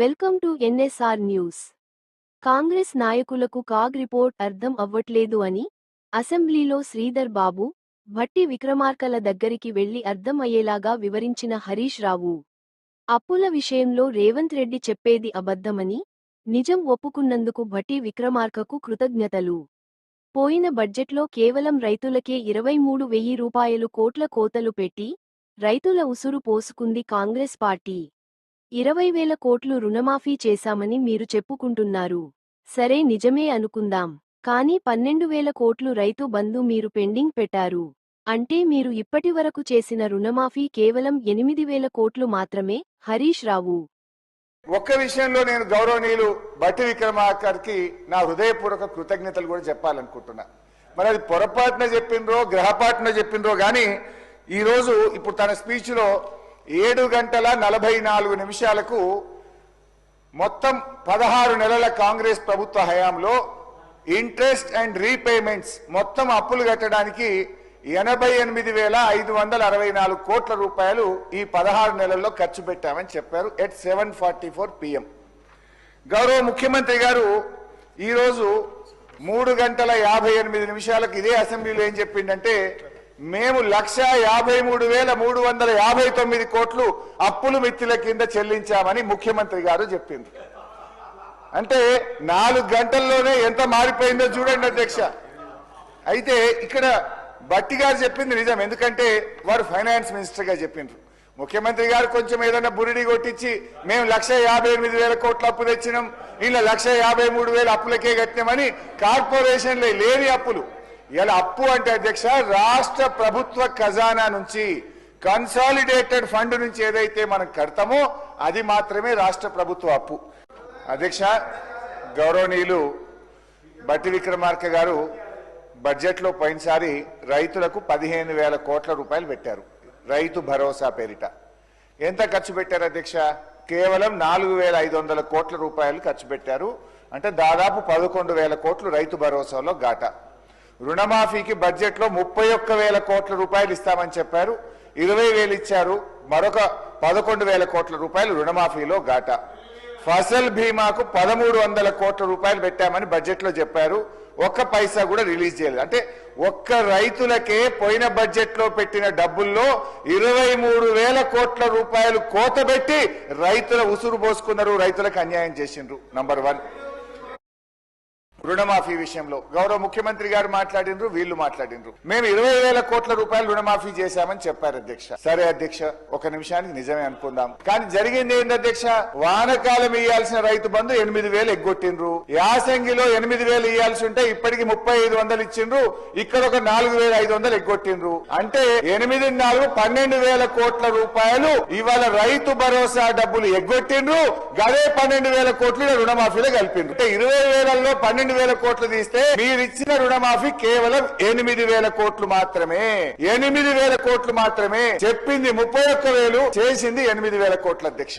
Welcome to NSR news. Congress నాయకులకు CAG report అర్థం అవ్వట్లేదు అని అసెంబ్లీలో శ్రీధర్ బాబు భట్టి విక్రమార్కల దగ్గరికి వెళ్ళి అర్థం అయ్యేలాగా వివరించిన హరీష్ రావు. అప్పుల విషయంలో రేవంత్ రెడ్డి చెప్పేది అబద్ధమని నిజం ఒప్పుకున్నందుకు భట్టి విక్రమార్కకు కృతజ్ఞతలు. పోయిన బడ్జెట్లో కేవలం రైతులకే ఇరవై మూడు వెయ్యి రూపాయలు కోట్ల కోతలు పెట్టి రైతుల ఉసురు పోసుకుంది కాంగ్రెస్ పార్టీ. ఇరవై వేల కోట్లు రుణమాఫీ చేశామని మీరు చెప్పుకుంటున్నారు. సరే నిజమే అనుకుందాం. కానీ పన్నెండు వేల కోట్లు రైతు బంధు మీరు పెండింగ్ పెట్టారు. అంటే మీరు ఇప్పటివరకు చేసిన రుణమాఫీ కేవలం ఎనిమిది వేల కోట్లు మాత్రమే? హరీష్ రావు. ఒక్క విషయంలో నేను గౌరవనీయులు బట్టి విక్రమార్కర్కి నా హృదయపూర్వక కృతజ్ఞతలు కూడా చెప్పాలనుకుంటున్నా. మరి అది పొరపాటున చెప్పిండ్రో గ్రహపాటున చెప్పిండ్రో కానీ ఈరోజు ఇప్పుడు తన స్పీచ్లో ఏడు గంటల నలభై నాలుగు నిమిషాలకు మొత్తం పదహారు నెలల కాంగ్రెస్ ప్రభుత్వ హయాంలో ఇంట్రెస్ట్ అండ్ రీపేమెంట్స్ మొత్తం అప్పులు కట్టడానికి ఎనభై ఎనిమిది వేల ఐదు వందల అరవై నాలుగు కోట్ల రూపాయలు ఈ పదహారు నెలల్లో ఖర్చు పెట్టామని చెప్పారు at seven forty four PM. గౌరవ ముఖ్యమంత్రి గారు ఈరోజు మూడు గంటల యాభై ఎనిమిది నిమిషాలకు ఇదే అసెంబ్లీలో ఏం చెప్పిండంటే మేము లక్ష యాభై మూడు వేల మూడు వందల యాభై తొమ్మిది కోట్లు అప్పులు మిత్తిల కింద చెల్లించామని ముఖ్యమంత్రి గారు చెప్పింది. అంటే నాలుగు గంటల్లోనే ఎంత మారిపోయిందో చూడండి అధ్యక్ష. అయితే ఇక్కడ బట్టి గారు చెప్పింది నిజం. ఎందుకంటే వారు ఫైనాన్స్ మినిస్టర్గా చెప్పిండ్రు. ముఖ్యమంత్రి గారు కొంచెం ఏదైనా బురిడి కొట్టించి మేము లక్ష యాభై ఎనిమిది వేల కోట్ల అప్పు తెచ్చినాం. ఇలా లక్ష యాభై మూడు వేల అప్పులకే కట్టినామని కార్పొరేషన్లే లేని అప్పులు. ఇలా అప్పు అంటే అధ్యక్ష రాష్ట్ర ప్రభుత్వ ఖజానా నుంచి కన్సాలిడేటెడ్ ఫండ్ నుంచి ఏదైతే మనం కడతామో అది మాత్రమే రాష్ట్ర ప్రభుత్వ అప్పు. అధ్యక్ష గౌరవనీయులు బట్టి విక్రమార్క గారు బడ్జెట్లో పోయినసారి రైతులకు పదిహేను వేల కోట్ల రూపాయలు పెట్టారు. రైతు భరోసా పేరిట. ఎంత ఖర్చు పెట్టారు అధ్యక్ష? కేవలం నాలుగు వేల ఐదు వందల కోట్ల రూపాయలు ఖర్చు పెట్టారు. అంటే దాదాపు పదకొండు వేల కోట్లు రైతు భరోసాలో గాటా రుణమాఫీకి బడ్జెట్లో ముప్పై ఒక్క వేల కోట్ల రూపాయలు ఇస్తామని చెప్పారు. ఇరవై వేలు ఇచ్చారు. మరొక పదకొండు వేల కోట్ల రూపాయలు రుణమాఫీలో ఘాట. ఫసల్ బీమాకు పదమూడు వందల కోట్ల రూపాయలు పెట్టామని బడ్జెట్లో చెప్పారు. ఒక్క పైసా కూడా రిలీజ్ చేయలేదు. అంటే ఒక్క రైతులకే పోయిన బడ్జెట్లో పెట్టిన డబ్బుల్లో ఇరవై మూడు వేల కోట్ల రూపాయలు కోతబెట్టి రైతుల ఉసురు పోసుకున్నారు. రైతులకు అన్యాయం చేసిండ్రు. నంబర్ వన్ రుణమాఫీ విషయంలో. గౌరవ ముఖ్యమంత్రి గారు మాట్లాడినరు వీళ్ళు మాట్లాడినరు మేము ఇరవై వేల కోట్ల రూపాయలు రుణమాఫీ చేశామని చెప్పారు అధ్యక్ష. సరే అధ్యక్ష ఒక నిమిషానికి నిజమే అనుకుందాం. కానీ జరిగింది ఏంటి అధ్యక్ష? వానకాలం ఇయ్యాల్సిన రైతు బంధు ఎనిమిది వేలు ఎగ్గొట్టిండ్రు. యాసంగిలో ఎనిమిది వేలు ఇయ్యాల్సి ఉంటే ఇప్పటికి ముప్పై ఐదు వందలు ఇచ్చిండ్రు. ఇక్కడ ఒక నాలుగు వేల ఐదు వందలు ఎగ్గొట్టిండ్రు. అంటే ఎనిమిది నాలుగు పన్నెండు వేల కోట్ల రూపాయలు ఇవాళ రైతు భరోసా డబ్బులు ఎగ్గొట్టిండ్రు. గదే పన్నెండు వేల కోట్లు రుణమాఫీలో కలిపిండ్రు. అంటే ఇరవై వేలలో పన్నెండు వేల కోట్లు తీస్తే మీరు ఇచ్చిన రుణమాఫీ కేవలం ఎనిమిది వేల కోట్లు మాత్రమే. ఎనిమిది వేల కోట్లు మాత్రమే. చెప్పింది ముప్పై ఒక్క వేలు చేసింది ఎనిమిది వేల కోట్ల అధ్యక్ష.